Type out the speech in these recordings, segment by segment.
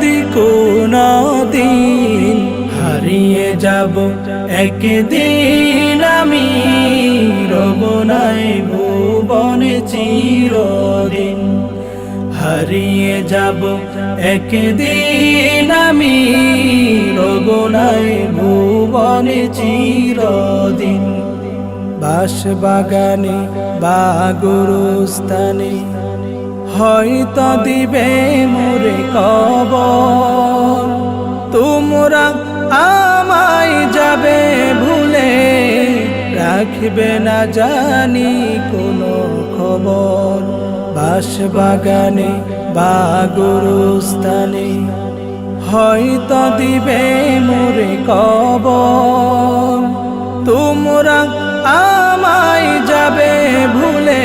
যদি কোনো দিন হারিয়ে যাব একদিন আমি। রব নাই ভুবনে চিরদিন, হারিয়ে যাব একদিন আমি। রব নাই ভুবনে চিরদিন বাস বাগানে বা গুরুস্থানে। হয়তো দিবে মোরে কব তোমরা আমায় যাবে ভুলে রাখবে না জানি কোনো খবর। বাস বাগানে বা গুরুস্থানে হয়তো দিবে মোরে কব তোমরা আমায় যাবে ভুলে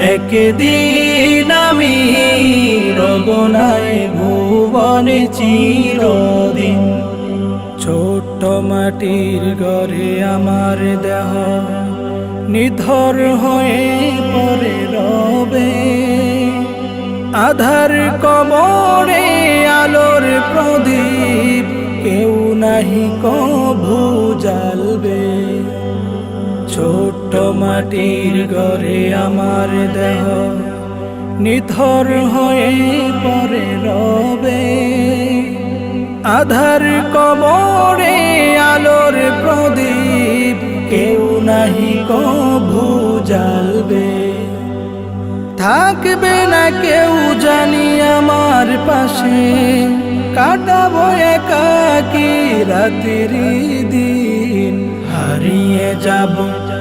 একদিন আমি রব নাই ভুবনে চিরদিন ছোট্ট মাটির ঘরে আমার দেহ নিধর হয়ে পরে রবে। আধার কবরে আলোর প্রদীপ, কেউ নাহি কভু জ্বালবে ছোট্ট মাটির ঘরে আমার দেহ নিথর হয়ে পরে রবে। আধার কবরে আলোর প্রদীপ, কেউ নাহি কভু জ্বালবে। থাকবে না কেউ জানি আমার পাশে, কাটাবো একাকি রাতের দিন। হারিয়ে যাব